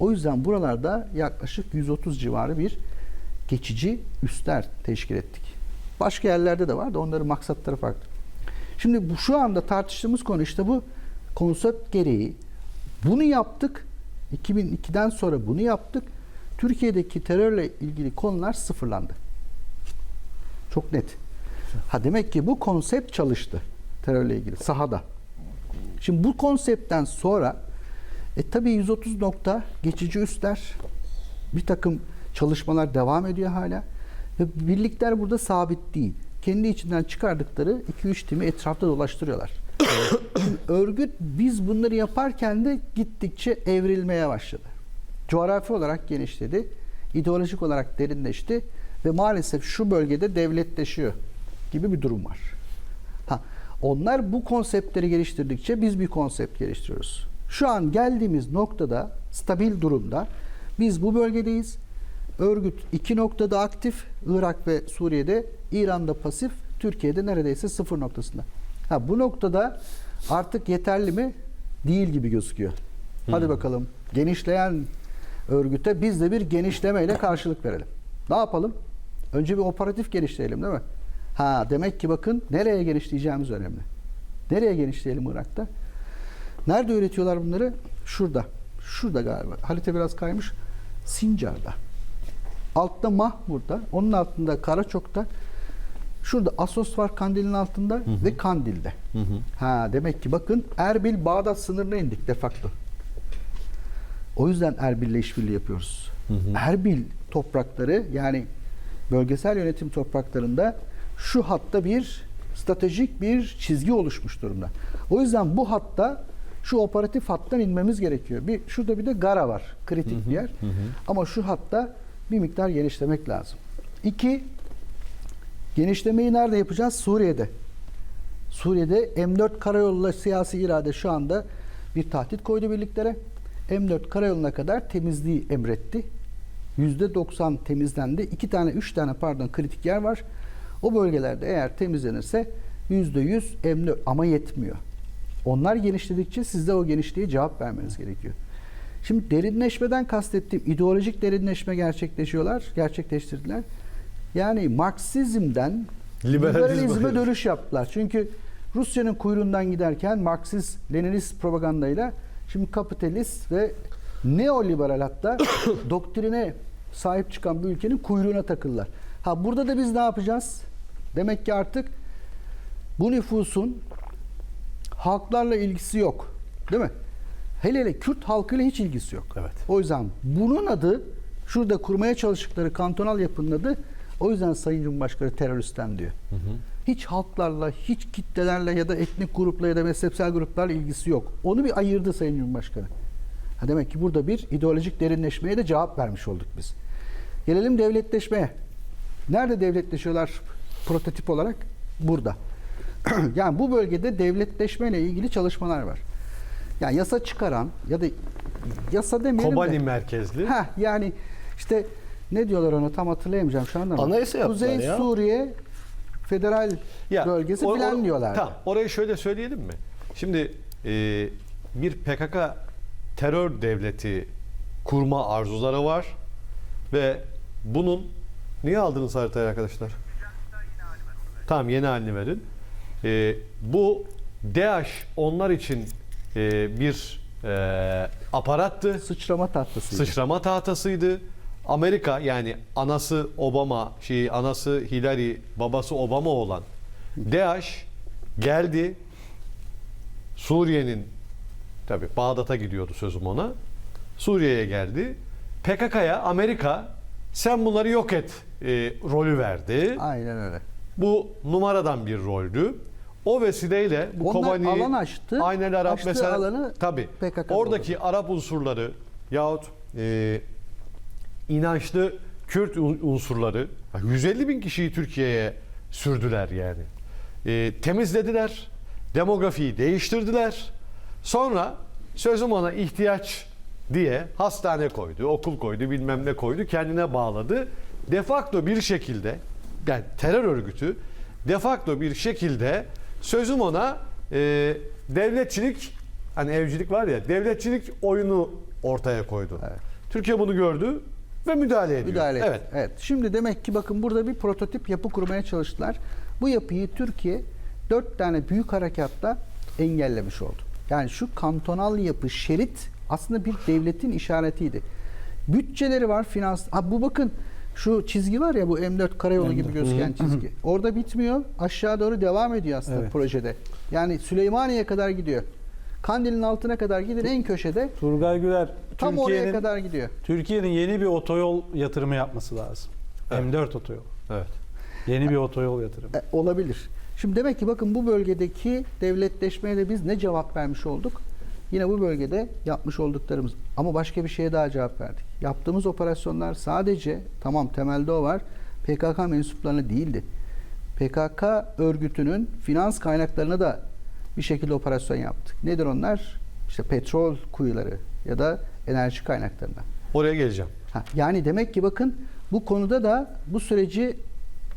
O yüzden buralarda yaklaşık 130 civarı bir geçici üstler teşkil ettik. Başka yerlerde de var da onların maksatları farklı. Şimdi bu şu anda tartıştığımız konu işte bu konsept gereği bunu yaptık. 2002'den sonra bunu yaptık. Türkiye'deki terörle ilgili konular sıfırlandı. Çok net. Ha demek ki bu konsept çalıştı terörle ilgili sahada. Şimdi bu konseptten sonra e tabii 130 nokta geçici üstler bir takım çalışmalar devam ediyor hala ve birlikler burada sabit değil. Kendi içinden çıkardıkları 2-3 timi etrafta dolaştırıyorlar. Örgüt biz bunları yaparken de gittikçe evrilmeye başladı. Coğrafi olarak genişledi, ideolojik olarak derinleşti ve maalesef şu bölgede devletleşiyor gibi bir durum var. Ha, onlar bu konseptleri geliştirdikçe biz bir konsept geliştiriyoruz. Şu an geldiğimiz noktada stabil durumda biz bu bölgedeyiz. Örgüt iki noktada aktif, Irak ve Suriye'de, İran'da pasif, Türkiye'de neredeyse sıfır noktasında. Ha, bu noktada artık yeterli mi? Değil gibi gözüküyor. Hadi bakalım genişleyen örgüte biz de bir genişlemeyle karşılık verelim. Ne yapalım? Önce bir operatif genişleyelim değil mi? Ha demek ki bakın nereye genişleyeceğimiz önemli. Nereye genişleyelim Irak'ta? Nerede üretiyorlar bunları? Şurada. Şurada galiba. Halite biraz kaymış. Sincar'da. Altta Mahmur'da. Onun altında Karaçok'ta. Şurada Asos var Kandil'in altında ve Kandil'de. Ha demek ki bakın Erbil Bağdat sınırına indik de facto. O yüzden Erbil'le işbirliği yapıyoruz. Erbil toprakları yani bölgesel yönetim topraklarında şu hatta bir stratejik bir çizgi oluşmuş durumda. O yüzden bu hatta şu operatif hattan inmemiz gerekiyor. Bir şurada bir de Gara var. Kritik bir yer. Ama şu hatta bir miktar genişlemek lazım. İki, genişlemeyi nerede yapacağız? Suriye'de. Suriye'de M4 karayoluyla siyasi irade şu anda bir tahdit koydu birliklere. M4 karayoluna kadar temizliği emretti. %90 temizlendi. İki tane, üç tane pardon kritik yer var. O bölgelerde eğer temizlenirse %100 M4 ama yetmiyor. Onlar genişledikçe siz de o genişliğe cevap vermeniz gerekiyor. Şimdi derinleşmeden kastettiğim ideolojik derinleşme gerçekleşiyorlar, gerçekleştirdiler. Yani Marksizmden Liberalizme dönüş yaptılar. Çünkü Rusya'nın kuyruğundan giderken Marksist, Leninist propagandayla şimdi kapitalist ve neoliberal hatta doktrine sahip çıkan bir ülkenin kuyruğuna takıldılar. Ha burada da biz ne yapacağız? Demek ki artık bu nüfusun halklarla ilgisi yok. Değil mi? Hele hele Kürt halkıyla hiç ilgisi yok. Evet. O yüzden bunun adı şurada kurmaya çalıştıkları kantonal yapının adı o yüzden Sayın Cumhurbaşkanı teröristten diyor. Hiç halklarla, hiç kitlelerle ya da etnik grupla ya da mezhepsel gruplarla ilgisi yok. Onu bir ayırdı Sayın Cumhurbaşkanı. Ha demek ki burada bir ideolojik derinleşmeye de cevap vermiş olduk biz. Gelelim devletleşmeye. Nerede devletleşiyorlar prototip olarak? Burada. yani bu bölgede devletleşmeyle ilgili çalışmalar var. Yani yasa çıkaran ya da yasa demeyelim Kobani de. merkezli. Heh, yani işte ne diyorlar ona tam hatırlayamayacağım şu anda ama. Anayasa yaptılar Kuzey ya. Suriye Federal bölgesi or- or- filan diyorlar. Tamam. Orayı şöyle söyleyelim mi? Şimdi e, bir PKK terör devleti kurma arzuları var ve bunun niye aldınız haritayı arkadaşlar? Tamam yeni halini verin. E, bu DAEŞ onlar için e, bir e, aparattı. Sıçrama tahtası. Sıçrama tahtasıydı. Amerika yani anası Obama, şey anası Hillary, babası Obama olan DAEŞ geldi. Suriye'nin tabi Bağdat'a gidiyordu sözüm ona. Suriye'ye geldi. PKK'ya Amerika sen bunları yok et e, rolü verdi. Aynen öyle. Bu numaradan bir roldü. O vesileyle bu Onlar Kobani alan açtı. Aynen Arap Açtığı mesela alanı tabi PKK oradaki Arap unsurları yahut e, inançlı Kürt un- unsurları 150 bin kişiyi Türkiye'ye sürdüler yani. E, temizlediler. Demografiyi değiştirdiler. Sonra sözüm ona ihtiyaç diye hastane koydu, okul koydu, bilmem ne koydu, kendine bağladı. De facto bir şekilde yani terör örgütü de facto bir şekilde sözüm ona e, devletçilik hani evcilik var ya devletçilik oyunu ortaya koydu. Evet. Türkiye bunu gördü ve müdahale ediyor. Müdahale etti. Evet. Evet. Şimdi demek ki bakın burada bir prototip yapı kurmaya çalıştılar. Bu yapıyı Türkiye dört tane büyük harekatta engellemiş oldu. Yani şu kantonal yapı, şerit aslında bir devletin işaretiydi. Bütçeleri var, finans. Ha bu bakın şu çizgi var ya bu M4 karayolu gibi gözüken çizgi. Orada bitmiyor. Aşağı doğru devam ediyor aslında Evet. projede. Yani Süleymaniye kadar gidiyor. Kandil'in altına kadar gidin en köşede Turgay Güler tam oraya kadar gidiyor. Türkiye'nin yeni bir otoyol yatırımı yapması lazım. Evet. M4 otoyol. Evet. Yeni bir otoyol yatırımı. E, olabilir. Şimdi demek ki bakın bu bölgedeki devletleşmeye de biz ne cevap vermiş olduk? Yine bu bölgede yapmış olduklarımız. Ama başka bir şeye daha cevap verdik. Yaptığımız operasyonlar sadece tamam temelde o var. PKK mensuplarına değildi. PKK örgütünün finans kaynaklarına da bir şekilde operasyon yaptık. Nedir onlar? İşte petrol kuyuları ya da enerji kaynaklarına. Oraya geleceğim. Ha, yani demek ki bakın bu konuda da bu süreci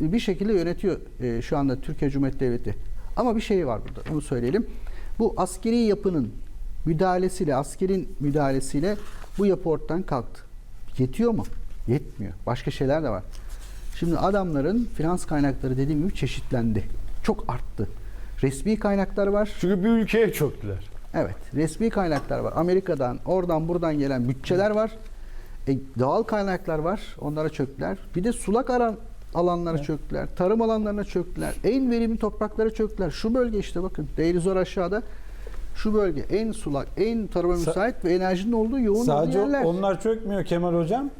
bir şekilde yönetiyor e, şu anda Türkiye Cumhuriyeti Devleti. Ama bir şey var burada onu söyleyelim. Bu askeri yapının müdahalesiyle, askerin müdahalesiyle bu yapı ortadan kalktı. Yetiyor mu? Yetmiyor. Başka şeyler de var. Şimdi adamların finans kaynakları dediğim gibi çeşitlendi. Çok arttı. Resmi kaynaklar var. Çünkü bir ülkeye çöktüler. Evet, resmi kaynaklar var. Amerika'dan, oradan buradan gelen bütçeler var. E, doğal kaynaklar var. Onlara çöktüler. Bir de sulak aran alanlara çöktüler. Tarım alanlarına çöktüler. En verimli topraklara çöktüler. Şu bölge işte bakın. Değrizor aşağıda. Şu bölge en sulak, en tarıma Sa- müsait ve enerjinin olduğu yoğun Sadece yerler. onlar çökmüyor Kemal Hocam.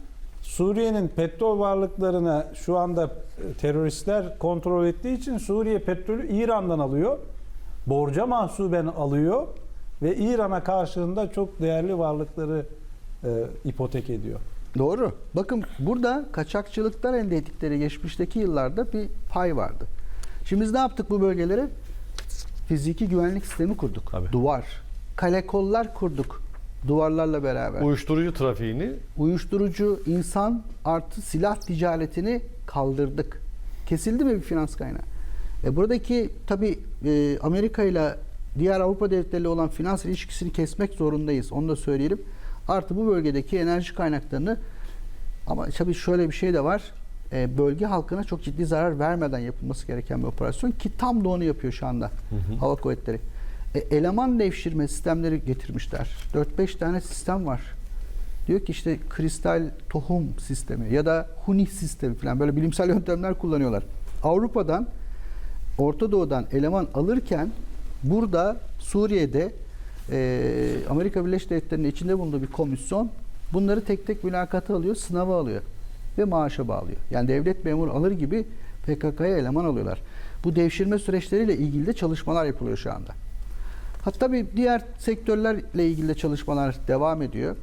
Suriye'nin petrol varlıklarını şu anda e, teröristler kontrol ettiği için Suriye petrolü İran'dan alıyor. Borca mahsuben alıyor ve İran'a karşılığında çok değerli varlıkları e, ipotek ediyor. Doğru. Bakın burada kaçakçılıktan elde ettikleri geçmişteki yıllarda bir pay vardı. Şimdi biz ne yaptık bu bölgelere? Fiziki güvenlik sistemi kurduk. Tabii. Duvar. Kale kollar kurduk. Duvarlarla beraber. Uyuşturucu trafiğini Uyuşturucu, insan artı silah ticaretini kaldırdık. Kesildi mi bir finans kaynağı? E buradaki tabi Amerika ile diğer Avrupa devletleriyle olan finans ilişkisini kesmek zorundayız. Onu da söyleyelim. Artı bu bölgedeki enerji kaynaklarını ama tabii şöyle bir şey de var. E, bölge halkına çok ciddi zarar vermeden yapılması gereken bir operasyon ki tam da onu yapıyor şu anda hava kuvvetleri. E, eleman devşirme sistemleri getirmişler. 4-5 tane sistem var. Diyor ki işte kristal tohum sistemi ya da huni sistemi falan böyle bilimsel yöntemler kullanıyorlar. Avrupa'dan Orta Doğu'dan eleman alırken burada Suriye'de e, Amerika Birleşik Devletleri'nin içinde bulunduğu bir komisyon bunları tek tek mülakata alıyor, sınava alıyor ve maaşa bağlıyor. Yani devlet memuru alır gibi PKK'ya eleman alıyorlar. Bu devşirme süreçleriyle ilgili de çalışmalar yapılıyor şu anda. Hatta tabii diğer sektörlerle ilgili de çalışmalar devam ediyor.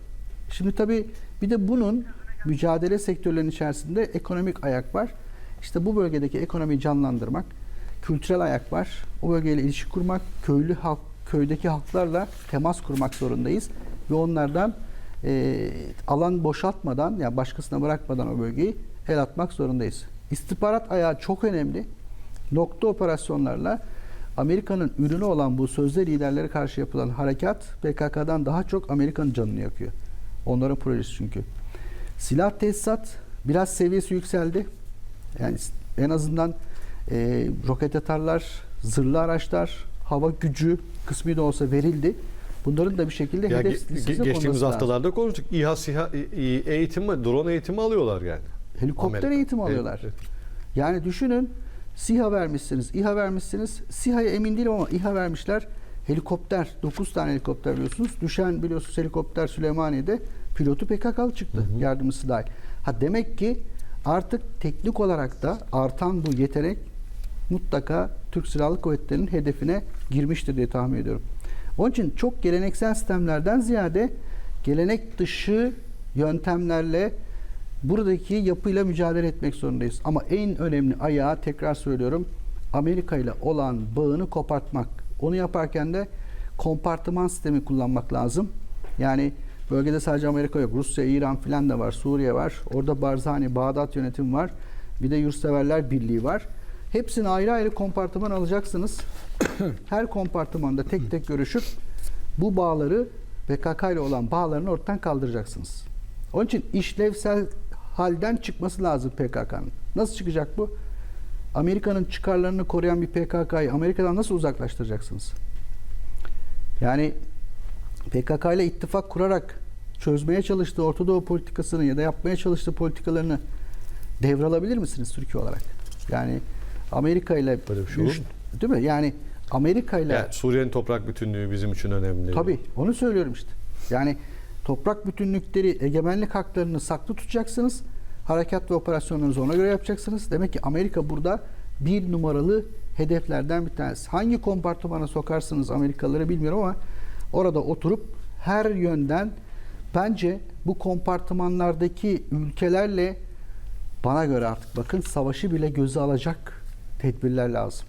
Şimdi tabii bir de bunun mücadele sektörlerinin içerisinde ekonomik ayak var. İşte bu bölgedeki ekonomiyi canlandırmak, kültürel ayak var. O bölgeyle ilişki kurmak, köylü halk, köydeki halklarla temas kurmak zorundayız ve onlardan e, alan boşaltmadan, yani başkasına bırakmadan o bölgeyi el atmak zorundayız. İstihbarat ayağı çok önemli. Nokta operasyonlarla Amerika'nın ürünü olan bu sözde liderlere karşı yapılan harekat PKK'dan daha çok Amerika'nın canını yakıyor. Onların projesi çünkü. Silah tesisat biraz seviyesi yükseldi. Yani en azından e, roket atarlar, zırhlı araçlar, hava gücü kısmi de olsa verildi. Bunların da bir şekilde ya hedef ge- geçtiğimiz konması lazım. haftalarda konuştuk. İHA, SİHA eğitimi, drone eğitimi alıyorlar yani. Helikopter Amerika. eğitimi alıyorlar. evet. Yani düşünün SİHA vermişsiniz, İHA vermişsiniz. SİHA'ya emin değilim ama İHA vermişler. Helikopter, 9 tane helikopter biliyorsunuz. Düşen biliyorsunuz helikopter Süleymaniye'de pilotu PKK'lı çıktı. Yardımcısı dahil. Ha demek ki artık teknik olarak da artan bu yetenek mutlaka Türk Silahlı Kuvvetleri'nin hedefine girmiştir diye tahmin ediyorum. Onun için çok geleneksel sistemlerden ziyade gelenek dışı yöntemlerle buradaki yapıyla mücadele etmek zorundayız. Ama en önemli ayağı tekrar söylüyorum Amerika ile olan bağını kopartmak. Onu yaparken de kompartıman sistemi kullanmak lazım. Yani bölgede sadece Amerika yok. Rusya, İran filan da var. Suriye var. Orada Barzani, Bağdat yönetim var. Bir de Yurtseverler Birliği var. Hepsini ayrı ayrı kompartıman alacaksınız. Her kompartımanda tek tek görüşüp bu bağları PKK ile olan bağlarını ortadan kaldıracaksınız. Onun için işlevsel halden çıkması lazım PKK'nın. Nasıl çıkacak bu? Amerika'nın çıkarlarını koruyan bir PKK'yı Amerika'dan nasıl uzaklaştıracaksınız? Yani PKK ile ittifak kurarak çözmeye çalıştığı Orta Doğu politikasını ya da yapmaya çalıştığı politikalarını devralabilir misiniz Türkiye olarak? Yani Amerika ile Böyle bir şey olur değil mi? Yani Amerika ile Yani Suriye'nin toprak bütünlüğü bizim için önemli. Tabii onu söylüyorum işte. Yani toprak bütünlükleri, egemenlik haklarını saklı tutacaksınız. Harekat ve operasyonlarınızı ona göre yapacaksınız. Demek ki Amerika burada bir numaralı hedeflerden bir tanesi. Hangi kompartımana sokarsınız Amerikalıları bilmiyorum ama orada oturup her yönden bence bu kompartımanlardaki ülkelerle bana göre artık bakın savaşı bile göze alacak tedbirler lazım.